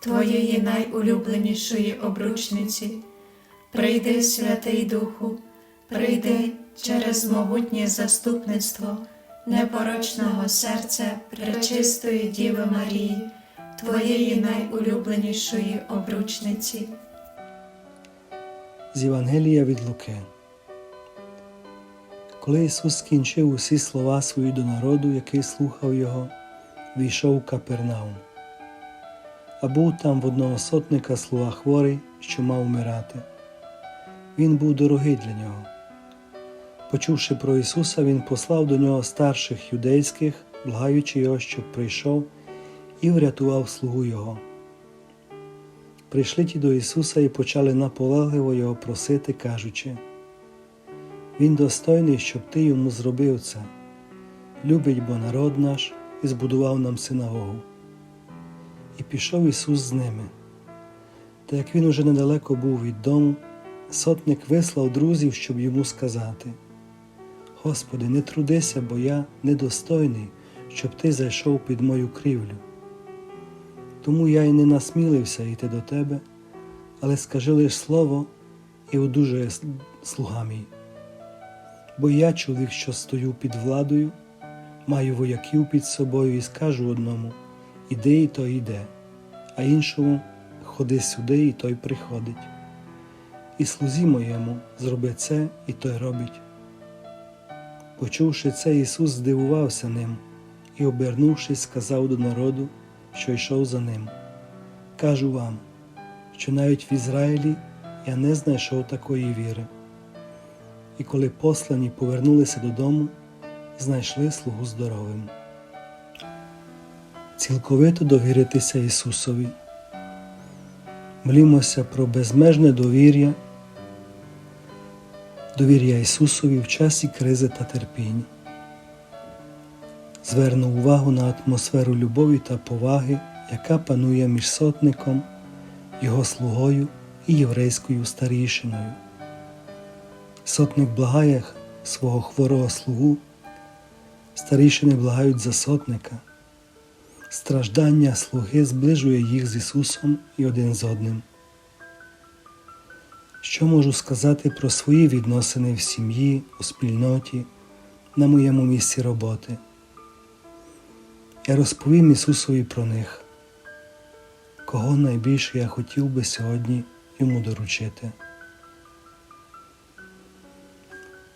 Твоєї найулюбленішої обручниці. Прийди, Святий Духу, прийди через могутнє заступництво непорочного серця Пречистої Діви Марії, Твоєї найулюбленішої обручниці. З Євангелія від Луки. Коли Ісус скінчив усі слова свої до народу, який слухав Його, війшов в Капернаум. А був там в одного сотника слуга хворий, що мав умирати. Він був дорогий для нього. Почувши про Ісуса, Він послав до нього старших юдейських, благаючи його, щоб прийшов і врятував слугу Його. Прийшли ті до Ісуса і почали наполегливо Його просити, кажучи, Він достойний, щоб Ти йому зробив це. Любить бо народ наш і збудував нам синагогу. І пішов Ісус з ними. Та як він уже недалеко був від дому, сотник вислав друзів, щоб йому сказати: Господи, не трудися, бо я недостойний, щоб Ти зайшов під мою крівлю. Тому я й не насмілився йти до тебе, але скажи лиш слово і одужує слуга мій. Бо я, чоловік, що стою під владою, маю вояків під собою і скажу одному іди, і той йде, а іншому ходи сюди, і той приходить. І слузі моєму зроби це, і той робить. Почувши це, Ісус здивувався ним і, обернувшись, сказав до народу, що йшов за ним. Кажу вам, що навіть в Ізраїлі я не знайшов такої віри. І коли послані повернулися додому, знайшли слугу здоровим. Цілковито довіритися Ісусові. Молімося про безмежне довір'я, довір'я Ісусові в часі кризи та терпінь. Зверну увагу на атмосферу любові та поваги, яка панує між сотником, його слугою і єврейською старішиною. Сотник благає свого хворого слугу, старішини благають за сотника. Страждання слуги зближує їх з Ісусом і один з одним. Що можу сказати про свої відносини в сім'ї, у спільноті, на моєму місці роботи? Я розповім Ісусові про них, кого найбільше я хотів би сьогодні йому доручити.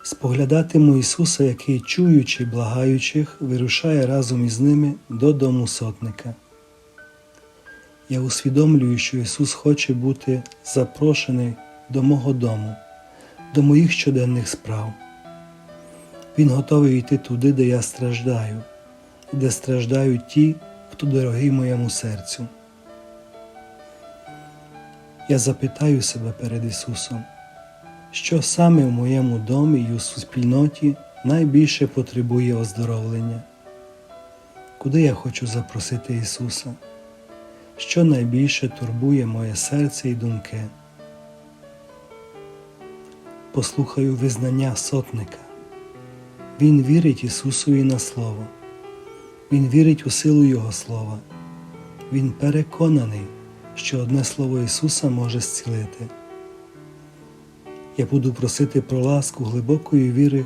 Споглядатиму Ісуса, який, чуючи благаючих, вирушає разом із ними до дому сотника. Я усвідомлюю, що Ісус хоче бути запрошений до мого дому, до моїх щоденних справ. Він готовий йти туди, де я страждаю, де страждають ті, хто дорогий моєму серцю. Я запитаю себе перед Ісусом що саме в моєму домі і у суспільноті найбільше потребує оздоровлення, куди я хочу запросити Ісуса, що найбільше турбує моє серце і думки. Послухаю визнання сотника. Він вірить Ісусові на Слово, Він вірить у силу Його Слова. Він переконаний, що одне Слово Ісуса може зцілити. Я буду просити про ласку глибокої віри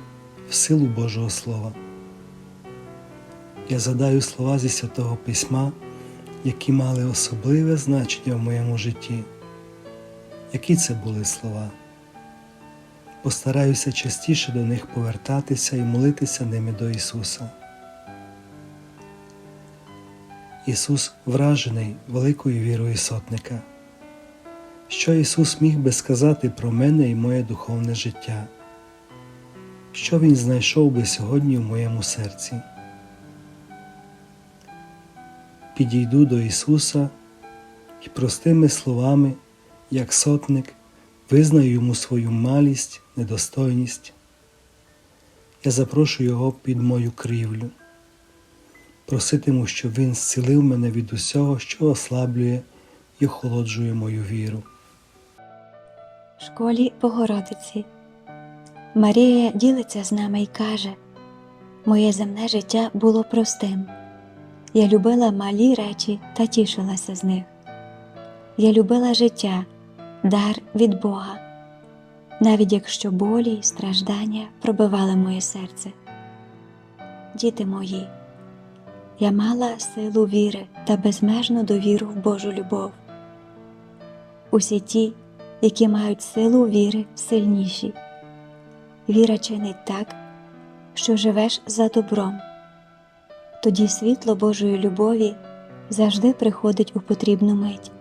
в силу Божого Слова. Я задаю слова зі Святого Письма, які мали особливе значення в моєму житті. Які це були слова? Постараюся частіше до них повертатися і молитися ними до Ісуса. Ісус вражений великою вірою сотника. Що Ісус міг би сказати про мене і моє духовне життя? Що Він знайшов би сьогодні в моєму серці? Підійду до Ісуса і простими словами, як сотник, визнаю йому свою малість, недостойність. Я запрошую його під мою крівлю, проситиму, щоб він зцілив мене від усього, що ослаблює і охолоджує мою віру. Школі Богородиці. Марія ділиться з нами і каже: Моє земне життя було простим. Я любила малі речі та тішилася з них. Я любила життя, дар від Бога, навіть якщо болі й страждання пробивали моє серце. Діти мої, я мала силу віри та безмежну довіру в Божу любов. Усі ті, які мають силу віри в сильніші. Віра чинить так, що живеш за добром. Тоді світло Божої любові завжди приходить у потрібну мить.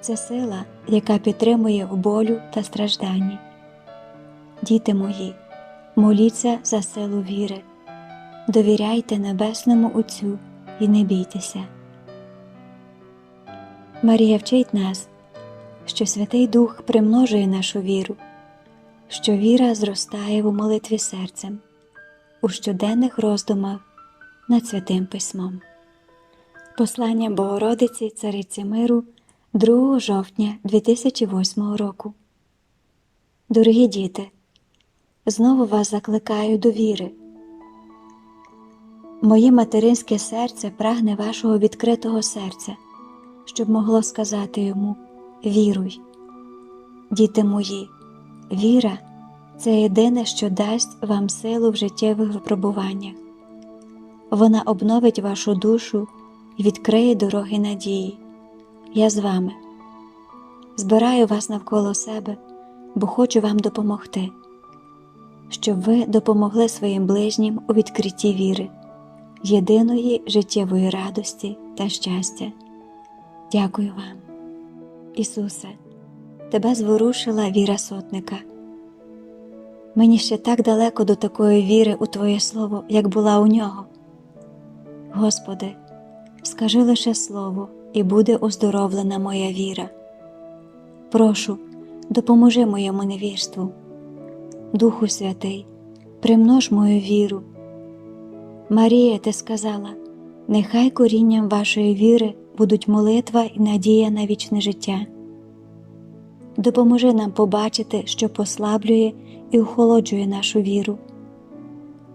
Це сила, яка підтримує в болю та стражданні. Діти мої, моліться за силу віри, довіряйте Небесному Отцю і не бійтеся. Марія вчить нас що Святий Дух примножує нашу віру, що віра зростає у молитві серцем, у щоденних роздумах над Святим Письмом. Послання Богородиці Цариці Миру 2 жовтня 2008 року. Дорогі діти, знову вас закликаю до віри. Моє материнське серце прагне вашого відкритого серця, щоб могло сказати йому віруй. Діти мої, віра це єдине, що дасть вам силу в життєвих випробуваннях. Вона обновить вашу душу і відкриє дороги надії. Я з вами. Збираю вас навколо себе, бо хочу вам допомогти, щоб ви допомогли своїм ближнім у відкритті віри, єдиної життєвої радості та щастя. Дякую вам. Ісусе, Тебе зворушила віра сотника. Мені ще так далеко до такої віри у Твоє Слово, як була у нього. Господи, скажи лише Слово, і буде оздоровлена моя віра. Прошу, допоможи моєму невірству. Духу Святий, примнож мою віру. Марія, ти сказала, нехай корінням вашої віри будуть молитва і надія на вічне життя. Допоможи нам побачити, що послаблює і охолоджує нашу віру.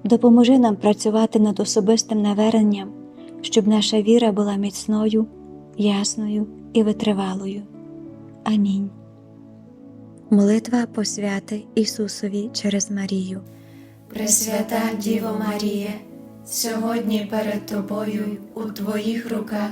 Допоможи нам працювати над особистим наверненням, щоб наша віра була міцною, ясною і витривалою. Амінь. Молитва посвяти Ісусові через Марію. Пресвята Діво Марія, сьогодні перед Тобою у Твоїх руках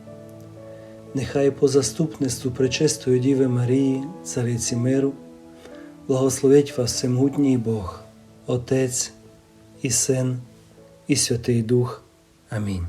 Нехай по заступництву Пречистої Діви Марії, Цариці миру, благословить вас всемогутній Бог, Отець і Син, і Святий Дух. Амінь.